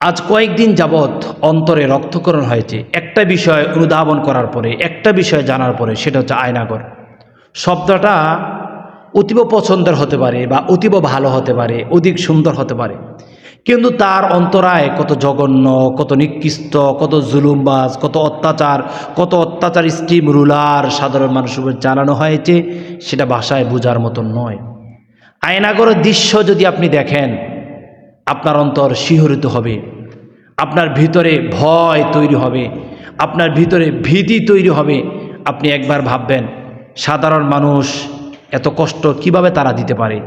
আজ কয়েকদিন যাবৎ অন্তরে রক্তকরণ হয়েছে। একটা বিষয় অনুধাবন করার পরে, একটা বিষয় জানার পরে, সেটা হচ্ছে আয়নাগর। শব্দটা অতীব পছন্দের হতে পারে বা অতীব ভালো হতে পারে, অধিক সুন্দর হতে পারে। কিন্তু তার অন্তরায় কত জঘন্য, কত নিকৃষ্ট, কত জুলুমবাজ, কত অত্যাচার কত অত্যাচার স্টিম রুলার সাধারণ মানুষের উপর হয়েছে, সেটা ভাষায় বোঝার মতন নয়। আয়নাগরের দৃশ্য যদি আপনি দেখেন আপনার অন্তর শিহরিত হবে। আপনার ভিতরে ভয় তৈরি হবে। আপনার ভিতরে ভীতি তৈরি হবে। আপনি একবার ভাববেন, সাধারণ মানুষ এত কষ্ট কীভাবে তারা দিতে পারে?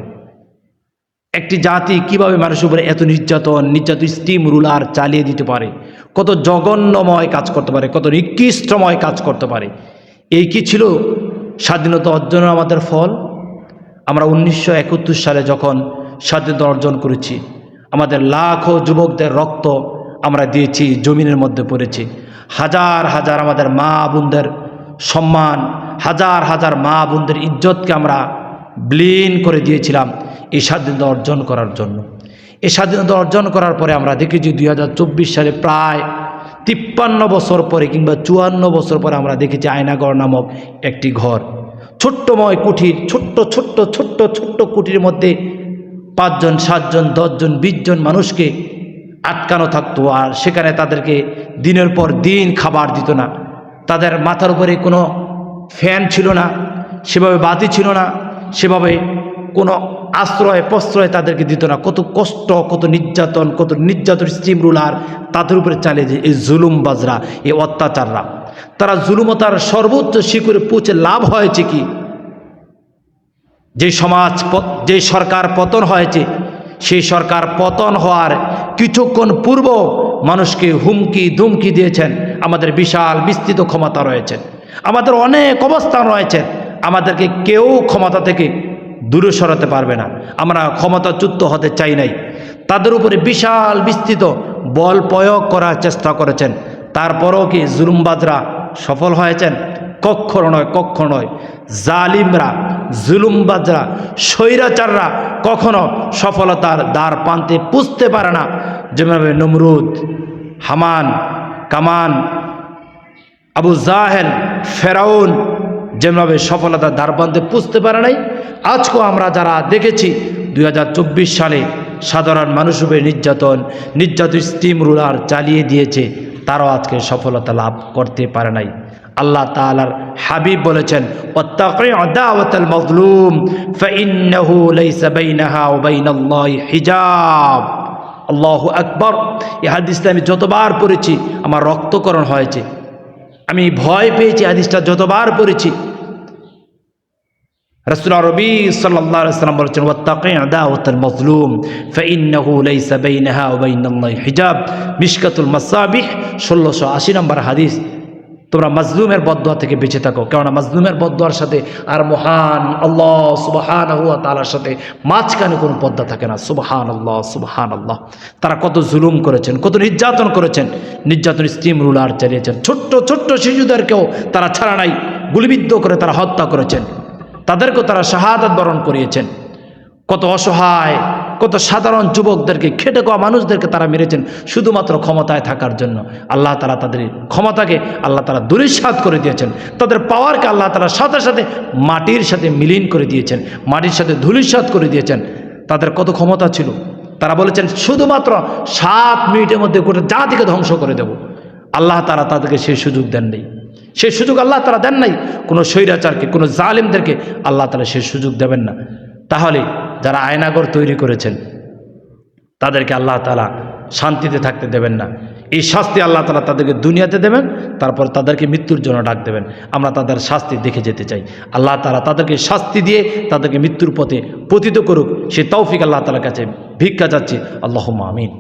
একটি জাতি কীভাবে মানুষের উপরে এত নির্যাতন নির্যাতন স্টিম রুলার চালিয়ে দিতে পারে? কত জঘন্যময় কাজ করতে পারে, কত নিকৃষ্টময় কাজ করতে পারে? এই কি ছিল স্বাধীনতা অর্জনের আমাদের ফল? আমরা উনিশশো একাত্তর সালে যখন স্বাধীনতা অর্জন করেছি আমাদের লাখো যুবকদের রক্ত আমরা দিয়েছি, জমিনের মধ্যে পড়েছি। হাজার হাজার আমাদের মা বোনদের সম্মান, হাজার হাজার মা বোনদের ইজ্জতকে আমরা ব্লিন করে দিয়েছিলাম এই স্বাধীনতা অর্জন করার জন্য। এই স্বাধীনতা অর্জন করার পরে আমরা দেখেছি দুই হাজার চব্বিশ সালে প্রায় তিপ্পান্ন বছর পরে কিংবা চুয়ান্ন বছর পরে আমরা দেখেছি আয়নাগড় নামক একটি ঘর। ছোট্টময় কুঠির, ছোট্ট ছোট্ট ছোট্ট ছোট্ট কুঠির মধ্যে পাঁচজন, সাতজন, দশজন, বিশজন মানুষকে আটকানো থাকতো আর সেখানে তাদেরকে দিনের পর দিন খাবার দিত না। তাদের মাথার উপরে কোনো ফ্যান ছিল না, সেভাবে বাতি ছিল না, সেভাবে কোনো আশ্রয় প্রশ্রয় তাদেরকে দিত না। কত কষ্ট, কত নির্যাতন কত নির্যাতন স্টিম রুলার তাদের উপরে চালিয়ে যে এই জুলুম বাজরা এই অত্যাচাররা। তারা জুলুমতার সর্বোচ্চ শিখরে পৌঁছে লাভ হয়েছে কি? যে সমাজ যে সরকার পতন হয়েছে, সেই সরকার পতন হওয়ার কিছুক্ষণ পূর্ব মানুষকে হুমকি, ধুমকি দিয়েছেন। আমাদের বিশাল বিস্তৃত ক্ষমতা রয়েছে। আমাদের অনেক অবস্থান রয়েছে। আমাদেরকে কেউ ক্ষমতা থেকে দূরে সরাতে পারবে না। আমরা ক্ষমতাচ্যুত হতে চাই নাই। তাদের উপরে বিশাল বিস্তৃত বল প্রয়োগ করার চেষ্টা করেছেন। তারপরও কি জুলুমবাজরা সফল হয়েছেন? কক্ষ নয় কক্ষ নয়, জালিমরা জুলুমবাজরা, স্বৈরাচাররা কখনো সফলতার দ্বার প্রান্তে পুষতে পারে না। যেভাবে নমরুদ, হামান, কামান, আবু জাহেল, ফেরাউন যেভাবে সফলতার দ্বার প্রান্তে পুষতে পারে নাই, আজকেও আমরা যারা দেখেছি দু হাজার চব্বিশ সালে সাধারণ মানুষ উপরে নির্যাতন নির্যাতন স্টিম রুলার চালিয়ে দিয়েছে তারাও আজকে সফলতা লাভ করতে পারে নাই। আল্লাহ তালার হাবিব বলেছেন হিজাব। আল্লাহ আকবর। এই হাদিসটা আমি যতবার পড়েছি, আমার রক্তকরণ হয়েছে। আমি ভয় পেয়েছি হাদিসটা যতবার পড়েছি। রসুল রবি সাল্লাম বলেছেন ওয়াত্তাকি আদাওয়াতাল মাজলুম, ফাইন্নাহু লাইসা বাইনাহা ওয়া বাইনাল্লাহি হিজাব। মিশকাতুল মাসাবিহ 1680 নম্বর হাদিস। তোমরা মাজলুমের বদদোয়া থেকে বেঁচে থাকো, কেননা মাজলুমের বদদোয়ার সাথে আর মহান আল্লাহ সুবহান হুয়া তালার সাথে মাঝখানে কোনো পদ্মা থাকে না। সুবহান আল্লাহ সুবহান আল্লাহ তারা কত জুলুম করেছেন, কত নির্যাতন করেছেন। নির্যাতন স্টিম রুলার চালিয়েছেন। ছোট্ট ছোট্ট শিশুদেরকেও তারা ছাড়া নাই, গুলিবিদ্ধ করে তারা হত্যা করেছেন। তাদেরকেও তারা শাহাদাত বরণ করিয়েছেন। কত অসহায়, কত সাধারণ যুবকদেরকে খেটে খাওয়া মানুষদেরকে তারা মেরেছেন শুধুমাত্র ক্ষমতায় থাকার জন্য। আল্লাহ তালা তাদের ক্ষমতাকে আল্লাহ তালা দুরিস্বাদ করে দিয়েছেন। তাদের পাওয়ারকে আল্লাহ তালা সাথে সাথে মাটির সাথে মিলিন করে দিয়েছেন, মাটির সাথে ধুলিস্বাদ করে দিয়েছেন। তাদের কত ক্ষমতা ছিল? তারা বলেছেন, শুধুমাত্র সাত মিনিটের মধ্যে গোটা জাতিকে ধ্বংস করে দেব। আল্লাহ তারা তাদেরকে সেই সুযোগ দেন নেই সেই সুযোগ আল্লাহ তারা দেন নাই। কোনো স্বৈরাচারকে, কোনো জালিমদেরকে আল্লাহ তালা সেই সুযোগ দেবেন না। তাহলে যারা আয়নাগর তৈরি করেছেন, তাদেরকে আল্লাহ তালা শান্তিতে থাকতে দেবেন না। এই শাস্তি আল্লাহ তালা তাদেরকে দুনিয়াতে দেবেন, তারপর তাদেরকে মৃত্যুর জন্য ডাক দেবেন। আমরা তাদের শাস্তি দেখে যেতে চাই। আল্লাহ তালা তাদেরকে শাস্তি দিয়ে তাদেরকে মৃত্যুর পথে পতিত করুক। সে তৌফিক আল্লাহ তালার কাছে ভিক্ষা যাচ্ছে আল্লাহ আমিন।